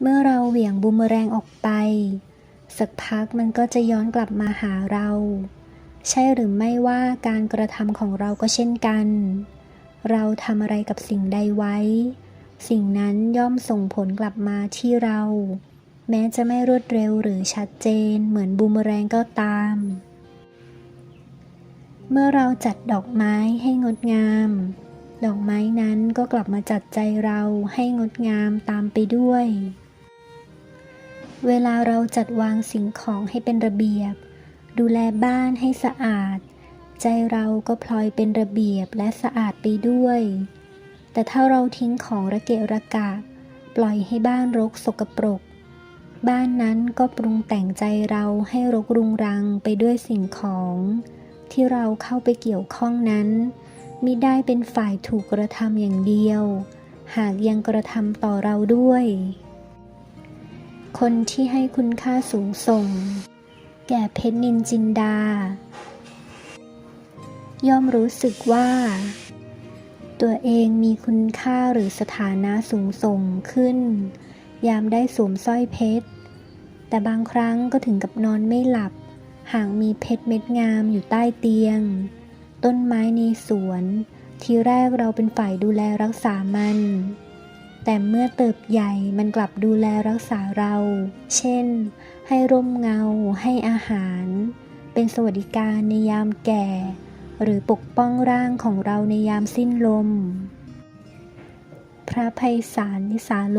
เมื่อเราเหวี่ยงบูมเมอแรงออกไป สักพักมันก็จะย้อนกลับมาหาเรา ใช่หรือไม่ว่าการกระทำของเราก็เช่นกัน เราทำอะไรกับสิ่งใดไว้ สิ่งนั้นย่อมส่งผลกลับมาที่เรา แม้จะไม่รวดเร็วหรือชัดเจนเหมือนบูมเมอแรงก็ตาม เมื่อเราจัดดอกไม้ให้งดงามดอกไม้นั้นก็กลับมาจัดใจเราให้งดงามตามไปด้วย เวลาเราจัดวางสิ่งของให้เป็นระเบียบ ดูแลบ้านให้สะอาด ใจเราก็พลอยเป็นระเบียบและสะอาดไปด้วย แต่ถ้าเราทิ้งของระเกะระกะ ปล่อยให้บ้านรกสกปรก บ้านนั้นก็ปรุงแต่งใจเราให้รกรุงรังไปด้วยสิ่งของ ที่เราเข้าไปเกี่ยวข้องนั้นมิได้เป็นฝ่ายถูกกระทำอย่างเดียว หากยังกระทำต่อเราด้วย คนที่ให้คุณค่าสูงส่ง แก่เพชรนินจินดา ย่อมรู้สึกว่า ตัวเองมีคุณค่าหรือสถานะสูงส่งขึ้น ยามได้สวมสร้อยเพชร แต่บางครั้งก็ถึงกับนอนไม่หลับ หากมีเพชรเม็ดงามอยู่ใต้เตียง ต้นไม้ในสวน ทีแรกเราเป็นฝ่ายดูแลรักษามัน แต่เมื่อเติบใหญ่มันกลับดูแลรักษาเรา เช่น ให้ร่มเงา ให้อาหาร เป็นสวัสดิการในยามแก่ หรือปกป้องร่างของเราในยามสิ้นลม พระภัยสารนิสาโล